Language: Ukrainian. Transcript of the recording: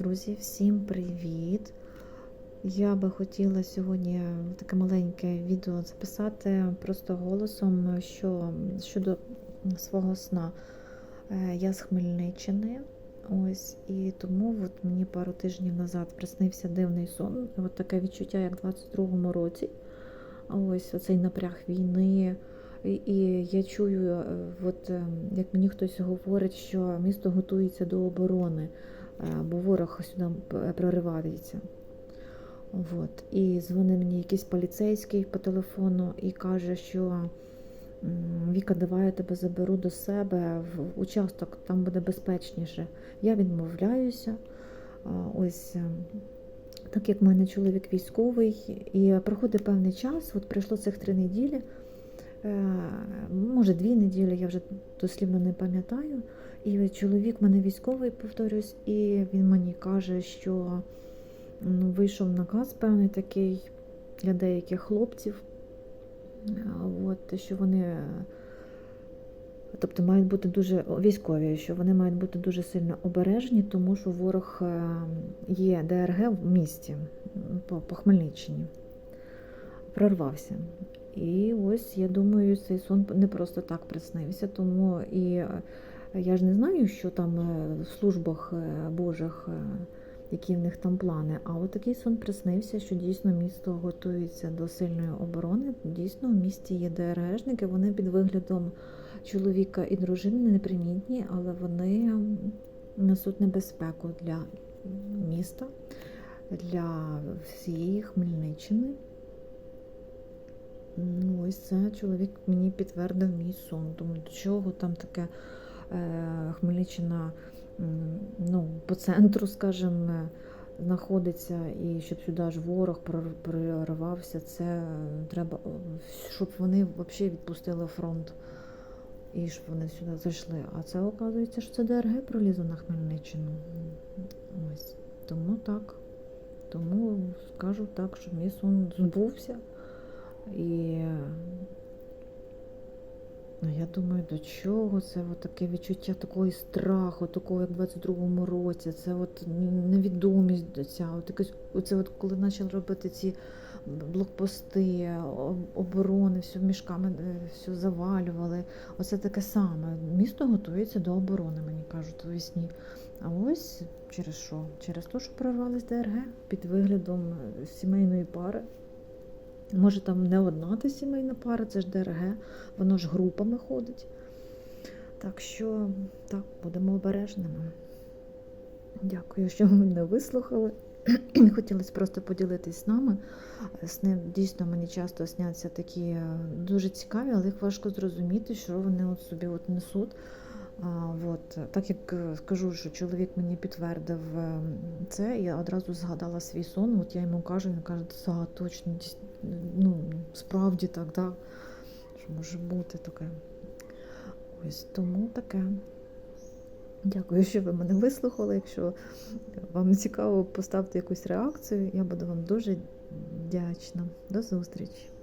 Друзі, всім привіт! Я би хотіла сьогодні таке маленьке відео записати просто голосом що, щодо свого сна. Е, Я з Хмельниччини, ось, і тому от мені пару тижнів назад приснився дивний сон. От таке відчуття, як в 22-му році. Ось оцей напряг війни. І, я чую, е, от, е, як мені хтось говорить, що місто готується до оборони, бо ворог сюди проривається. От. І дзвонить мені якийсь поліцейський по телефону і каже, що Віка, давай я тебе заберу до себе в участок, там буде безпечніше. Я відмовляюся. Ось е, так як в мене чоловік військовий, і проходить певний час, от пройшло цих три неділі, е, може дві неділі, я вже дослівно не пам'ятаю. І чоловік мене військовий, повторюсь, і він мені каже, що ну, вийшов наказ певний такий для деяких хлопців, от, що вони. Тобто мають бути дуже військові, що вони мають бути дуже сильно обережні, тому що ворог е, є ДРГ в місті по, по Хмельниччині. Прорвався. І ось я думаю, цей сон не просто так приснився, тому і е, я ж не знаю, що там е, в службах е, Божих, які в них там плани. А от такий сон приснився, що дійсно місто готується до сильної оборони. Дійсно, в місті є ДРГшники, вони під виглядом чоловіка і дружини непримітні, але вони несуть небезпеку для міста, для всієї Хмельниччини. Ну, ось це чоловік мені підтвердив мій сон. Думаю, до чого там таке е, Хмельниччина ну, по центру, скажімо, знаходиться, і щоб сюди аж ворог прорвався, це треба, щоб вони взагалі відпустили фронт. І щоб вони сюди зайшли. А це оказується, що це ДРГ пролізло на Хмельниччину. Ось. Тому так. Тому скажу так, що мій сон збувся. І ну, я думаю, до чого це от таке відчуття такого страху, такого, як в 22-му році, це от невідомість до от якось, оце от коли почали робити ці блокпости, оборони, все мішками е, все завалювали. Оце таке саме. Місто готується до оборони, мені кажуть, у вісні. А ось через що? Через те, що прорвались ДРГ під виглядом е, сімейної пари. Може, там не одна та сімейна пара, це ж ДРГ, воно ж групами ходить. Так що, так, будемо обережними. Дякую, що ви мене вислухали. Хотілося просто поділитись з нами. Сни дійсно мені часто сняться такі е, дуже цікаві, але їх важко зрозуміти, що вони от собі от несуть. От. Так як е, скажу, що чоловік мені підтвердив е, це, я одразу згадала свій сон. От я йому кажу, він каже, да, точно, ну, справді так, да, що може бути таке. Ось тому таке. Дякую, що ви мене вислухали. Якщо вам цікаво, поставте якусь реакцію, я буду вам дуже вдячна. До зустрічі!